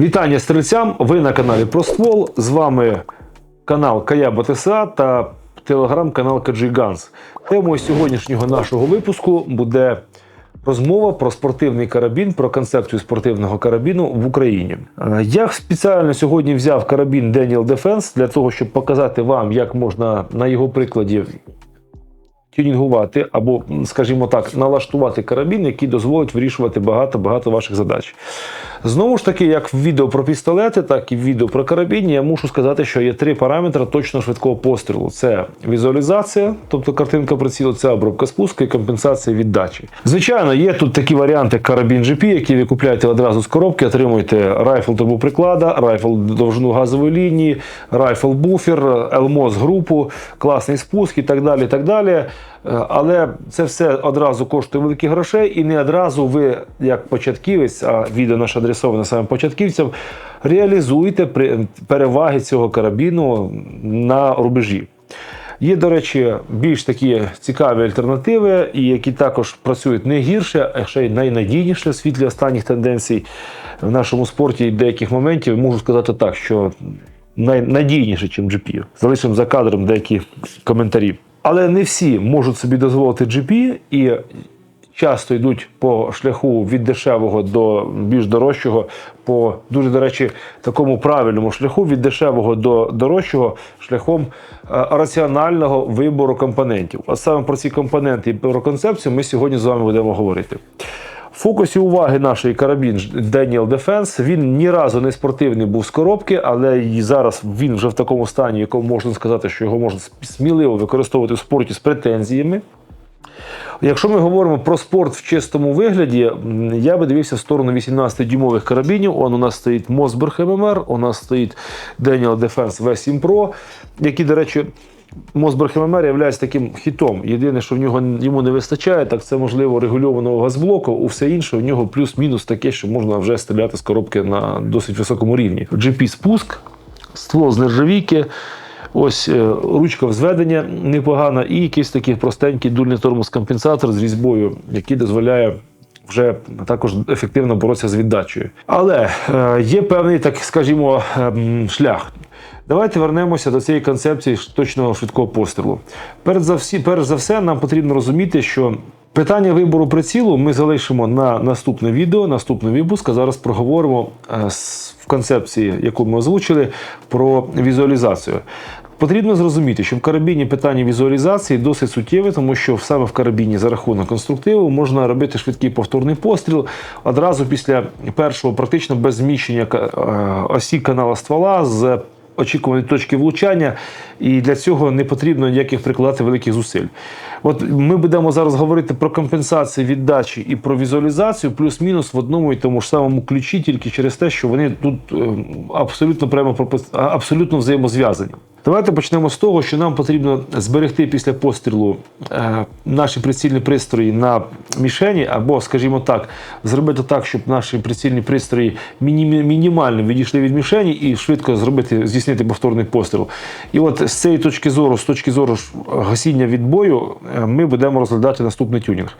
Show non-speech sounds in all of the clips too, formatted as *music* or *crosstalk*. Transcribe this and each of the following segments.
Вітання стрільцям! Ви на каналі Проствол. З вами канал Кая БТСА та телеграм-канал Каджи Ганс. Темою сьогоднішнього нашого випуску буде розмова про спортивний карабін, про концепцію спортивного карабіну в Україні. Е, Я спеціально сьогодні взяв карабін Daniel Defense для того, щоб показати вам, як можна на його прикладі тюнінгувати або, скажімо так, налаштувати карабін, який дозволить вирішувати багато-багато ваших задач. Знову ж таки, як в відео про пістолети, так і в відео про карабін, я мушу сказати, що є три параметри точно швидкого пострілу: це візуалізація, тобто картинка прицілу, це обробка спуску і компенсація віддачі. Звичайно, є тут такі варіанти карабін GP, які ви купуєте одразу з коробки, отримуєте райфл турбоприклада, райфл довжину газової лінії, райфл буфер, LMOS групу, класний спуск і так далі. І так далі. Е, Але це все одразу коштує великих грошей, і не одразу ви, як початківець, а відео наше адресоване саме початківцям, реалізуєте переваги цього карабіну на рубежі. Є, до речі, більш такі цікаві альтернативи, і які також працюють не гірше, а ще й найнадійніше в світлі останніх тенденцій в нашому спорті і деяких моментів. Можу сказати так, що найнадійніше, ніж GP. Залишимо за кадром деякі коментарі. Але не всі можуть собі дозволити GP і часто йдуть по шляху від дешевого до більш дорожчого, по дуже, до речі, такому правильному шляху від дешевого до дорожчого шляхом е, раціонального вибору компонентів. А саме про ці компоненти і про концепцію ми сьогодні з вами будемо говорити. В фокусі уваги нашої карабін Daniel Defense. Він ні разу не спортивний був з коробки, але і зараз він вже в такому стані, якому можна сказати, що його можна сміливо використовувати в спорті з претензіями. Якщо ми говоримо про спорт в чистому вигляді, я би дивився в сторону 18-дюймових карабінів. Он у нас стоїть Мосберг ММР, у нас стоїть Daniel Defense V7 Pro, які, до речі, Мосберг є таким хітом. Єдине, що в нього йому не вистачає, так це можливо регульованого газблоку. У все інше у нього плюс-мінус таке, що можна вже стріляти з коробки на досить високому рівні. GP спуск, ствол з нержавійки. Ось е, ручка взведення непогана, і якийсь такий простенький дульний тормоз-компенсатор з різьбою, який дозволяє вже також ефективно боротися з віддачею. Але е, є певний, так скажімо, ем, шлях. Давайте вернемося до цієї концепції точного швидкого пострілу. Перш за, всі, перш за все, нам потрібно розуміти, що питання вибору прицілу ми залишимо на наступне відео, наступний випуск. А зараз проговоримо е, в концепції, яку ми озвучили, про візуалізацію. Потрібно зрозуміти, що в карабіні питання візуалізації досить суттєве, тому що саме в карабіні за рахунок конструктиву можна робити швидкий повторний постріл одразу після першого, практично без зміщення е, осі канала ствола з очікуваної точки влучання, і для цього не потрібно ніяких прикладати великих зусиль. От ми будемо зараз говорити про компенсацію віддачі і про візуалізацію, плюс-мінус в одному і тому ж самому ключі, тільки через те, що вони тут е, абсолютно прямо абсолютно взаємозв'язані. Давайте почнемо з того, що нам потрібно зберегти після пострілу е, наші прицільні пристрої на мішені, або, скажімо так, зробити так, щоб наші прицільні пристрої мінімально відійшли від мішені і швидко зробити, здійснити повторний постріл. І от з цієї точки зору, з точки зору ж гасіння відбою, е, ми будемо розглядати наступний тюнінг.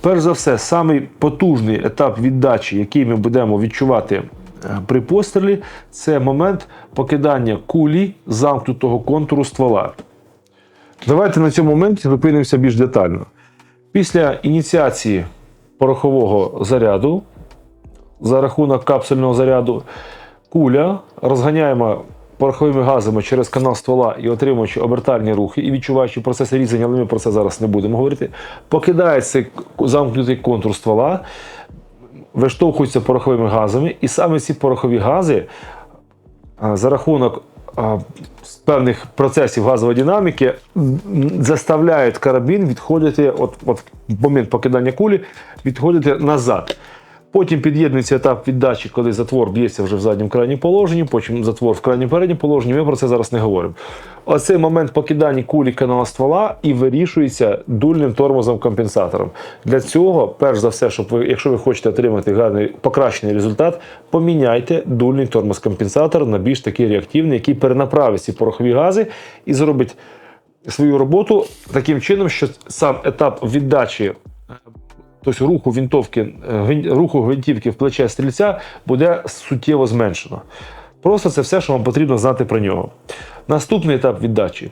Перш за все, самий потужний етап віддачі, який ми будемо відчувати Е, при пострілі це момент покидання кулі замкнутого контуру ствола. Давайте на цьому моменті зупинимося більш детально. Після ініціації порохового заряду за рахунок капсульного заряду куля розганяємо пороховими газами через канал ствола і отримуючи обертальні рухи і відчуваючи процеси різання, але ми про це зараз не будемо говорити. Покидається замкнутий контур ствола, виштовхуються пороховими газами, і саме ці порохові гази за рахунок певних процесів газової динаміки заставляють карабін відходити, от, от в момент покидання кулі, відходити назад. Потім під'єднується етап віддачі, коли затвор б'ється вже в задньому крайньому положенні, потім затвор в крайньому передньому положенні. Ми про це зараз не говоримо. Оцей момент покидання кулі канала ствола і вирішується дульним тормозом компенсатором. Для цього, перш за все, щоб ви, якщо ви хочете отримати гарний покращений результат, поміняйте дульний тормоз компенсатор на більш такий реактивний, який перенаправить ці порохові гази і зробить свою роботу таким чином, що сам етап віддачі тобто руху вінтовки, е, руху гвинтівки в плече стрільця буде суттєво зменшено. Просто це все, що вам потрібно знати про нього. Наступний етап віддачі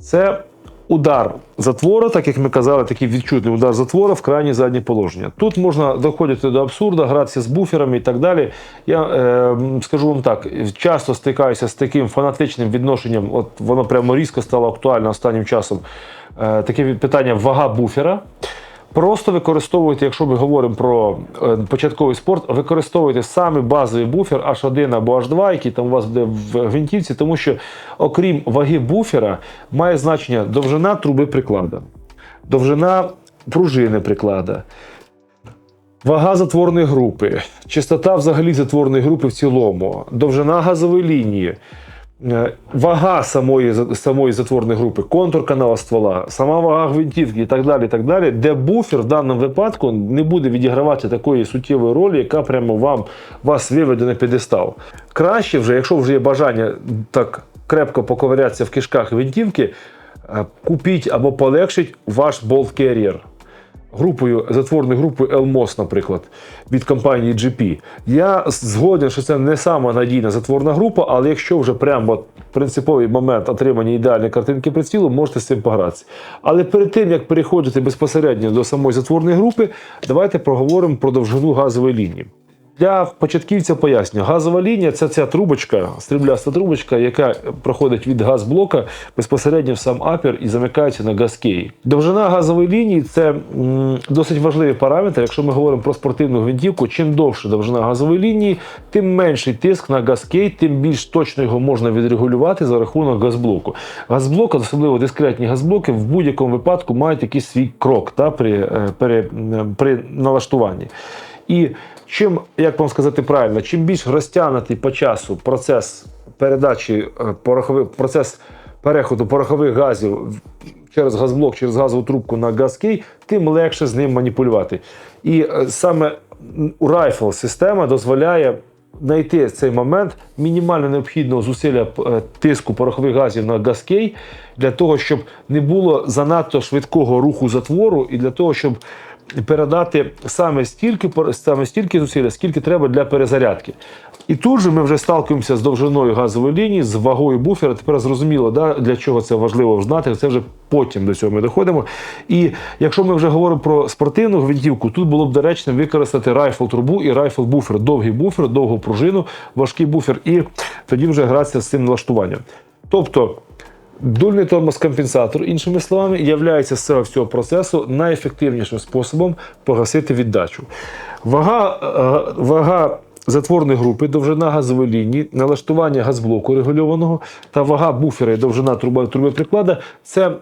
це удар затвора, так як ми казали, такий відчутний удар затвора в крайнє заднє положення. Тут можна доходити до абсурда, гратися з буферами і так далі. Я е, скажу вам так: часто стикаюся з таким фанатичним відношенням, от воно прямо різко стало актуально останнім часом. Е, таке питання вага буфера. Просто використовуйте, якщо ми говоримо про е, початковий спорт, використовуйте саме базовий буфер H1 або H2, який там у вас буде в гвинтівці, тому що окрім ваги буфера має значення довжина труби приклада, довжина пружини приклада, вага затворної групи, частота взагалі затворної групи в цілому, довжина газової лінії. Е, Вага самої, самої затворної групи, контур канала ствола, сама вага гвинтівки і так далі, і так далі, де буфер в даному випадку не буде відігравати такої суттєвої ролі, яка прямо вам вас виведе на п'єдестал. Краще вже, якщо вже є бажання так крепко поковирятися в кишках гвинтівки, е, купіть або полегшить ваш болт Carrier групою, затворною групою Елмос, наприклад, від компанії GP. Я згоден, що це не сама надійна затворна група, але якщо вже прямо принциповий момент отримання ідеальної картинки прицілу, можете з цим погратися. Але перед тим, як переходити безпосередньо до самої затворної групи, давайте проговоримо про довжину газової лінії. Для початківця поясню, газова лінія це ця трубочка, стрібляста трубочка, яка проходить від газблока безпосередньо в сам апер і замикається на газкей. Довжина газової лінії це досить важливий параметр. Якщо ми говоримо про спортивну гвинтівку, чим довше довжина газової лінії, тим менший тиск на газкей, тим більш точно його можна відрегулювати за рахунок газблоку. Газблок, особливо дискретні газблоки, в будь-якому випадку мають якийсь свій крок та, при, е, при, при налаштуванні. І чим, як вам сказати правильно, чим більш розтягнутий по часу процес передачі е, порохових, процес переходу порохових газів через газблок, через газову трубку на газкей, тим легше з ним маніпулювати. І е, саме Rifle система дозволяє знайти цей момент мінімально необхідного зусилля е, тиску порохових газів на газкей для того, щоб не було занадто швидкого руху затвору, і для того, щоб передати саме стільки, саме стільки зусилля, скільки треба для перезарядки. І тут же ми вже сталкуємося з довжиною газової лінії, з вагою буфера. Тепер зрозуміло, да, для чого це важливо знати. Це вже потім до цього ми доходимо. І якщо ми вже говоримо про спортивну гвинтівку, тут було б доречним використати райфл трубу і райфл буфер, довгий буфер, довгу пружину, важкий буфер, і тоді вже гратися з цим налаштуванням. Тобто. Дульний тормоз-компенсатор, іншими словами, є з цього всього процесу найефективнішим способом погасити віддачу. Вага, е, вага затворної групи, довжина газової лінії, налаштування газблоку регульованого та вага буфера і довжина труби, труби приклада це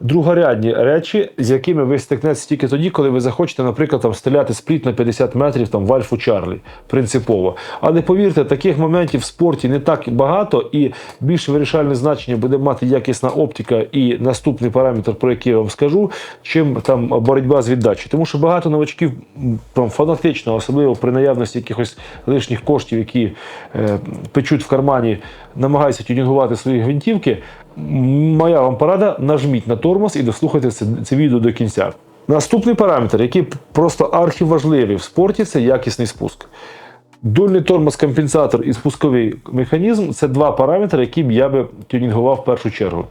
другорядні речі, з якими ви стикнетеся тільки тоді, коли ви захочете, наприклад, там, стріляти спліт на 50 метрів там, в Альфу Чарлі, принципово. Але повірте, таких моментів в спорті не так багато, і більше вирішальне значення буде мати якісна оптика і наступний параметр, про який я вам скажу, чим там боротьба з віддачі. Тому що багато новачків там, фанатично, особливо при наявності якихось лишніх коштів, які е, печуть в кармані, намагаються тюнінгувати свої гвинтівки. Моя вам порада: нажміть на тормоз і дослухайте це, відео до кінця. Наступний параметр, який просто архіважливий в спорті, це якісний спуск. Дульний тормоз-компенсатор і спусковий механізм це два параметри, які б я би тюнінгував в першу чергу.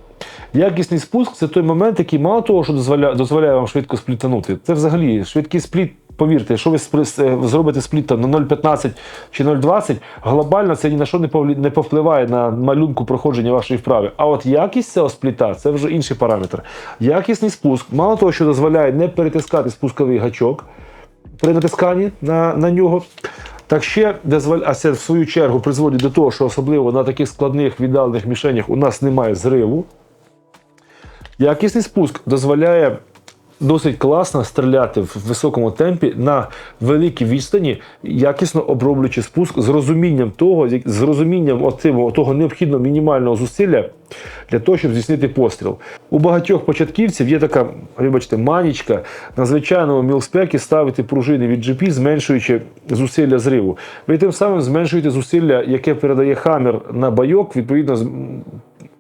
Якісний спуск це той момент, який мало того, що дозволяє, дозволяє вам швидко сплітанути. Це взагалі швидкий спліт. Повірте, якщо ви е, зробите спліт на 0,15 чи 0,20, глобально це ні на що не повпливає на малюнку проходження вашої вправи. А от якість цього спліта це вже інший параметр. Якісний спуск, мало того, що дозволяє не перетискати спусковий гачок при натисканні на, на нього. Так ще а це в свою чергу призводить до того, що особливо на таких складних віддалених мішенях у нас немає зриву. Якісний спуск дозволяє досить класно стріляти в високому темпі на великій відстані, якісно оброблюючи спуск з розумінням того, з розумінням отим- того необхідного мінімального зусилля для того, щоб здійснити постріл. У багатьох початківців є така, вибачте, манічка на звичайному мілспекі ставити пружини від GP, зменшуючи зусилля зриву. Ви тим самим зменшуєте зусилля, яке передає хамер на байок, відповідно,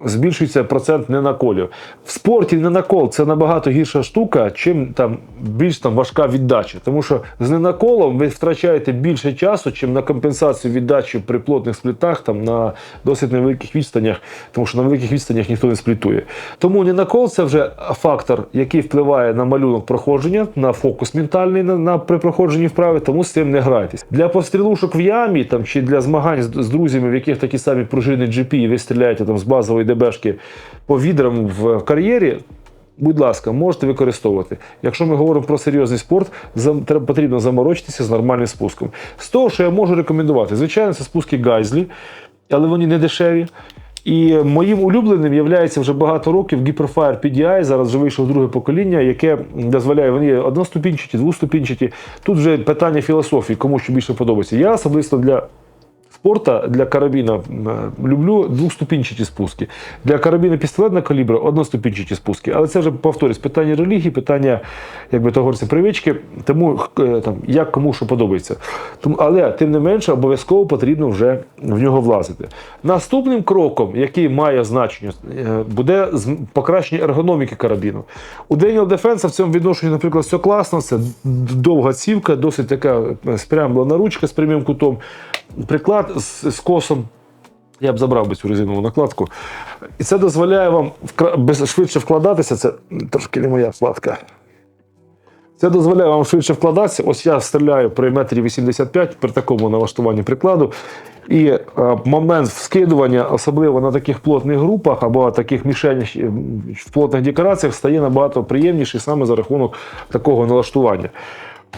збільшується процент ненаколів. В спорті ненакол це набагато гірша штука, чим там більш там важка віддача. Тому що з ненаколом ви втрачаєте більше часу, чим на компенсацію віддачі при плотних сплітах, там на досить невеликих відстанях, тому що на великих відстанях ніхто не сплітує. Тому ненакол це вже фактор, який впливає на малюнок проходження, на фокус ментальний на, на при проходженні вправи, тому з цим не грайтесь. Для пострілушок в ямі там чи для змагань з, з друзями, в яких такі самі пружини GP, і ви стріляєте там з базової ДБшки по відрам в кар'єрі. Будь ласка, можете використовувати. Якщо ми говоримо про серйозний спорт, потрібно заморочитися з нормальним спуском. З того, що я можу рекомендувати, звичайно, це спуски Гайзлі, але вони не дешеві. І моїм улюбленим є вже багато років Hyperfire PDI, зараз вже вийшло друге покоління, яке дозволяє, вони одноступінчаті, двоступінчаті. Тут вже питання філософії, кому що більше подобається. Я особисто для спорта для карабіна е, люблю двохступінчаті спуски. Для карабіна пістолетного калібру одноступінчаті спуски. Але це вже повторюсь, питання релігії, питання як би того говориться, привички, тому е, там як кому що подобається. Тому, але тим не менше, обов'язково потрібно вже в нього влазити. Наступним кроком, який має значення, е, буде покращення ергономіки карабіну. У Daniel Defense в цьому відношенні, наприклад, все класно. Це довга цівка, досить така спрямлена ручка з прямим кутом, приклад з, з косом. Я б забрав би цю резинову накладку. І це дозволяє вам швидше вкладатися. Це трошки не моя вкладка. Це дозволяє вам швидше вкладатися. Ось я стріляю при метрі 85 при такому налаштуванні прикладу. І е, момент вскидування, особливо на таких плотних групах або таких мішенях е, в плотних декораціях, стає набагато приємніший саме за рахунок такого налаштування.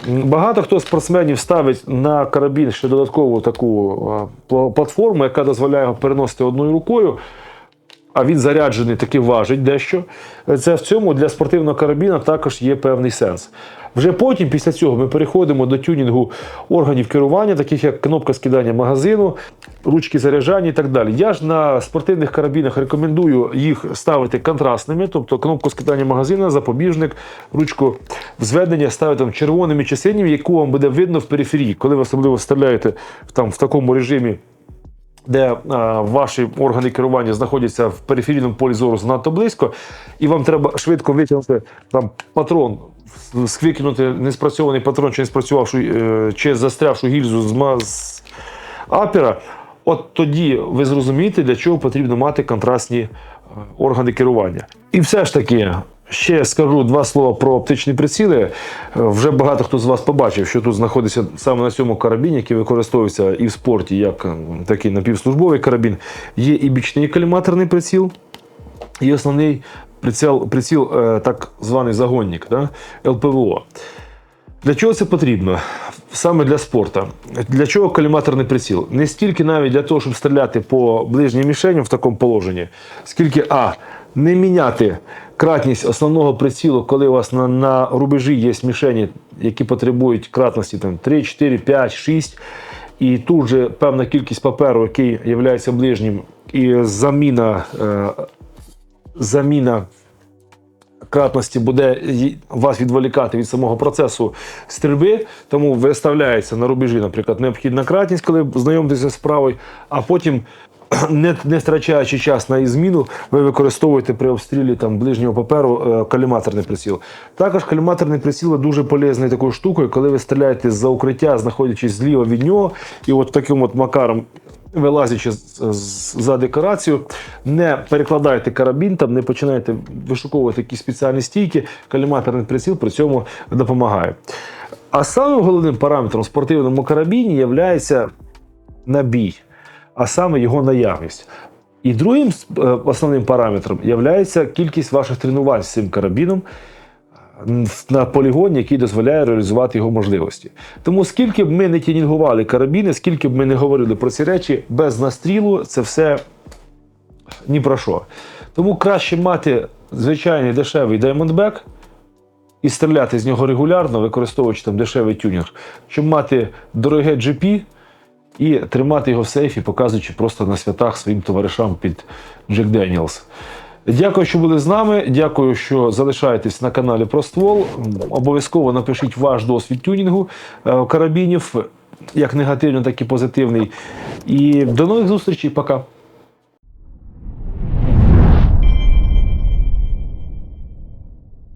Багато хто спортсменів ставить на карабін ще додаткову таку платформу, яка дозволяє переносити одною рукою а він заряджений, таки важить дещо. Це в цьому для спортивного карабіна також є певний сенс. Вже потім, після цього, ми переходимо до тюнінгу органів керування, таких як кнопка скидання магазину, ручки заряджання і так далі. Я ж на спортивних карабінах рекомендую їх ставити контрастними, тобто кнопку скидання магазину, запобіжник, ручку зведення ставити там червоними чи синіми, яку вам буде видно в периферії, коли ви особливо стріляєте там, в такому режимі де а, ваші органи керування знаходяться в периферійному полі зору занадто близько, і вам треба швидко витягнути там патрон, сквикнути неспрацьований патрон, чи не спрацювавшу, е, чи застрявшу гільзу з, з апера. От тоді ви зрозумієте, для чого потрібно мати контрастні е, органи керування. І все ж таки. Ще скажу два слова про оптичні приціли. Е, Вже багато хто з вас побачив, що тут знаходиться саме на цьому карабіні, який використовується і в спорті, як е, такий напівслужбовий карабін. Є і бічний коліматорний приціл, і основний приціл, приціл так званий загонник, да? ЛПВО. Для чого це потрібно? Саме для спорту. Для чого коліматорний приціл? Не стільки навіть для того, щоб стріляти по ближній мішені в такому положенні, скільки А. Не міняти кратність основного прицілу, коли у вас на, на рубежі є мішені, які потребують кратності там, 3, 4, 5, 6. І тут же певна кількість паперу, який є ближнім, і заміна, е, заміна кратності буде вас відволікати від самого процесу стрільби, тому виставляється на рубежі, наприклад, необхідна кратність, коли знайомитеся з справою, а потім. *clears throat* Не, не втрачаючи час на зміну, ви використовуєте при обстрілі там, ближнього паперу е, коліматорний приціл. Також коліматорний приціл є дуже полезною такою штукою, коли ви стріляєте з-за укриття, знаходячись зліва від нього, і от таким от макаром вилазячи за декорацію, не перекладайте карабін, там не починайте вишуковувати якісь спеціальні стійки, коліматорний приціл при цьому допомагає. А самим головним параметром в спортивному карабіні є набій, а саме його наявність. І другим е, основним параметром є кількість ваших тренувань з цим карабіном на полігоні, який дозволяє реалізувати його можливості. Тому скільки б ми не тюнінгували карабіни, скільки б ми не говорили про ці речі, без настрілу це все ні про що. Тому краще мати звичайний дешевий Diamondback і стріляти з нього регулярно, використовуючи там дешевий тюнінг, щоб мати дороге GP і тримати його в сейфі, показуючи просто на святах своїм товаришам під Jack Daniels. Дякую, що були з нами. Дякую, що залишаєтесь на каналі про ствол. Обов'язково напишіть ваш досвід тюнінгу е, карабінів, як негативний, так і позитивний. І до нових зустрічей. Пока.